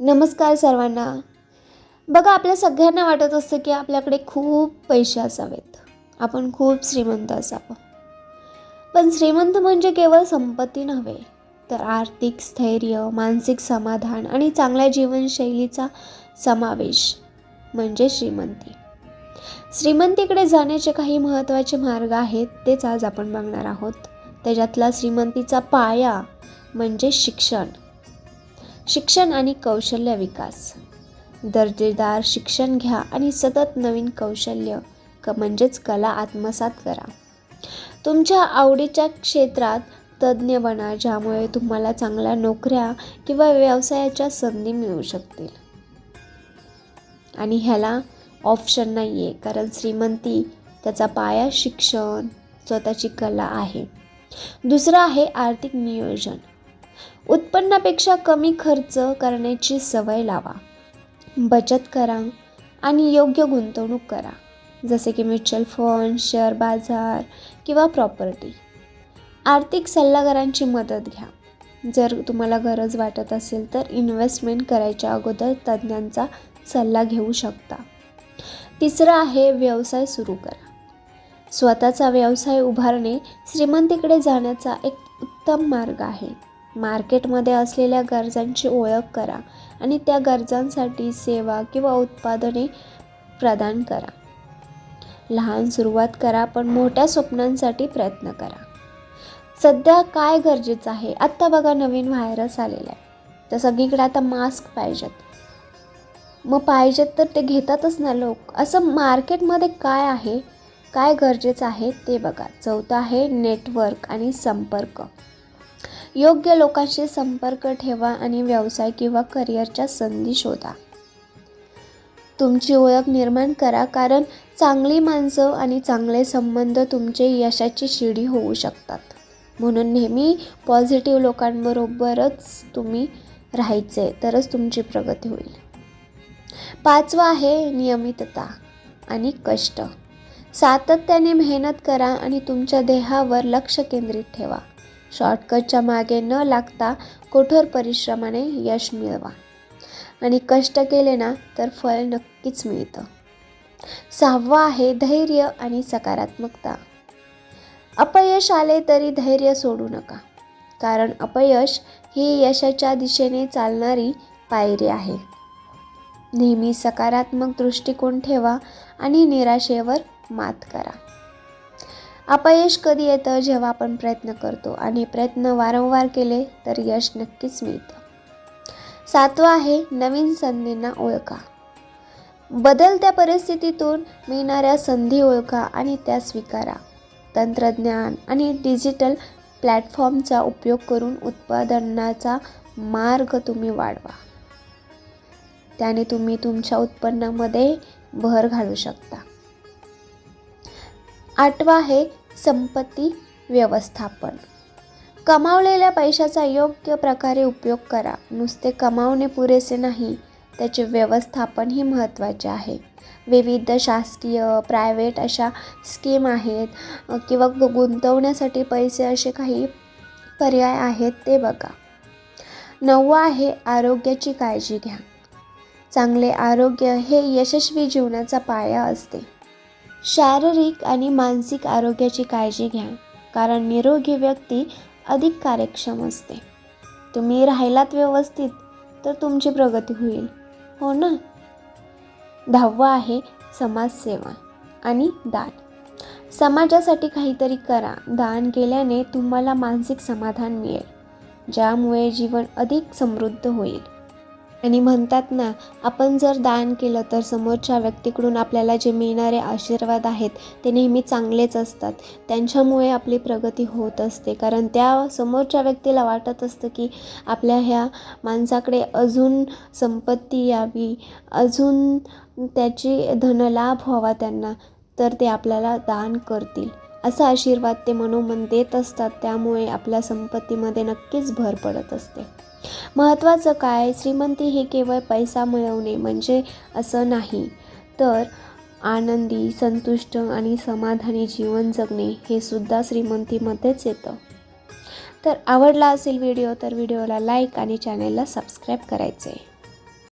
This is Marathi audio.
नमस्कार सर्वांना. बघा आपल्या सगळ्यांना वाटत असतं की आपल्याकडे खूप पैसे असावेत. आपण खूप श्रीमंत असावं. पण श्रीमंत म्हणजे केवळ संपत्ती नव्हे तर आर्थिक स्थैर्य मानसिक समाधान आणि चांगल्या जीवनशैलीचा समावेश म्हणजे श्रीमंती. श्रीमंतीकडे जाण्याचे काही महत्त्वाचे मार्ग आहेत तेच आज आपण बघणार आहोत. त्याच्यातला श्रीमंतीचा पाया म्हणजे शिक्षण. शिक्षण आणि कौशल्य विकास. दर्जेदार शिक्षण घ्या आणि सतत नवीन कौशल्य क म्हणजेच कला आत्मसात करा. तुमच्या आवडीच्या क्षेत्रात तज्ज्ञ बना ज्यामुळे तुम्हाला चांगल्या नोकऱ्या किंवा व्यवसायाच्या संधी मिळू शकतील. आणि ह्याला ऑप्शन नाही आहे कारण श्रीमंती त्याचा पाया शिक्षण स्वतःची कला आहे. दुसरं आहे आर्थिक नियोजन. उत्पन्नापेक्षा कमी खर्च करण्याची सवय लावा. बचत करा आणि योग्य गुंतवणूक करा. जसे की म्युच्युअल फंड शेअर बाजार किंवा प्रॉपर्टी. आर्थिक सल्लागारांची मदत घ्या. जर तुम्हाला गरज वाटत असेल तर इन्व्हेस्टमेंट करायच्या अगोदर तज्ज्ञांचा सल्ला घेऊ शकता. तिसरं आहे व्यवसाय सुरू करा. स्वतःचा व्यवसाय उभारणे श्रीमंतीकडे जाण्याचा एक उत्तम मार्ग आहे. मार्केटमध्ये असलेल्या गरजांची ओळख करा आणि त्या गरजांसाठी सेवा किंवा उत्पादने प्रदान करा. लहान सुरुवात करा पण मोठ्या स्वप्नांसाठी प्रयत्न करा. सध्या काय गरजेचं आहे? आत्ता बघा नवीन व्हायरस आलेला आहे. तर सगळीकडे आता मास्क पाहिजेत. मग पाहिजेत तर ते घेतातच ना लोक. असं मार्केटमध्ये काय आहे? काय गरजेचं आहे ते बघा. चौथं आहे नेटवर्क आणि संपर्क. योग्य लोकांशी संपर्क ठेवा आणि व्यवसाय किंवा करिअरच्या संधी शोधा. तुमची ओळख निर्माण करा कारण चांगली माणसं आणि चांगले संबंध तुमचे यशाची शिडी होऊ शकतात. म्हणून नेहमी पॉझिटिव्ह लोकांबरोबरच तुम्ही राहायचे तरच तुमची प्रगती होईल. पाचवा आहे नियमितता आणि कष्ट. सातत्याने मेहनत करा आणि तुमच्या देहावर लक्ष केंद्रित ठेवा. शॉर्टकटच्या मागे न लागता कठोर परिश्रमाने यश मिळवा. आणि कष्ट केले ना तर फळ नक्कीच मिळतं. सहावं आहे धैर्य आणि सकारात्मकता. अपयश आले तरी धैर्य सोडू नका. कारण अपयश ही यशाच्या दिशेने चालणारी पायरी आहे. नेहमी सकारात्मक दृष्टिकोन ठेवा आणि निराशेवर मात करा. अपयश कधी येतं जेव्हा आपण प्रयत्न करतो आणि प्रयत्न वारंवार केले तर यश नक्कीच मिळतं. सातवं आहे नवीन संधींना ओळखा. बदलत्या परिस्थितीतून मिळणाऱ्या संधी ओळखा आणि त्या स्वीकारा. तंत्रज्ञान आणि डिजिटल प्लॅटफॉर्मचा उपयोग करून उत्पादनाचा मार्ग तुम्ही वाढवा. त्याने तुम्ही तुमच्या उत्पन्नामध्ये भर घालू शकता. आठवा आहे संपत्ती व्यवस्थापन. कमावलेल्या पैशाचा योग्य प्रकारे उपयोग करा. नुसते कमावणे पुरेसे नाही त्याचे व्यवस्थापनही महत्त्वाचे आहे. विविध शासकीय प्रायव्हेट अशा स्कीम आहेत किंवा गु- गुंतवण्यासाठी पैसे असे काही पर्याय आहेत ते बघा. नववा आहे आरोग्याची काळजी घ्या. चांगले आरोग्य हे यशस्वी जीवनाचा पाया असते. शारीरिक आणि मानसिक आरोग्याची काळजी घ्या कारण निरोगी व्यक्ती अधिक कार्यक्षम असते. तुम्ही राहिलात व्यवस्थित तर तुमची प्रगती होईल. हो ना? दहावं आहे समाजसेवा आणि दान. समाजासाठी काहीतरी करा. दान केल्याने तुम्हाला मानसिक समाधान मिळेल ज्यामुळे जीवन अधिक समृद्ध होईल. आणि म्हणतात ना आपण जर दान केलं तर समोरच्या व्यक्तीकडून आपल्याला जे मिळणारे आशीर्वाद आहेत ते नेहमी चांगलेच असतात. त्यांच्यामुळे आपली प्रगती होत असते. कारण त्या समोरच्या व्यक्तीला वाटत असतं की आपल्या ह्या माणसाकडे अजून संपत्ती यावी अजून त्याची धनलाभ व्हावा त्यांना. तर ते आपल्याला दान करतील. असा आशीर्वाद ते मनोमन देत असतात त्यामुळे आपल्या संपत्तीमध्ये नक्कीच भर पडत असते. महत्त्वाचं काय? श्रीमंती ही केवळ पैसा मिळवणे म्हणजे असं नाही. तर आनंदी संतुष्ट आणि समाधानी जीवन जगणे हे सुद्धा श्रीमंतीमध्येच येतं. तर आवडला असेल व्हिडिओ तर व्हिडिओला लाईक आणि चॅनलला सबस्क्राईब करायचे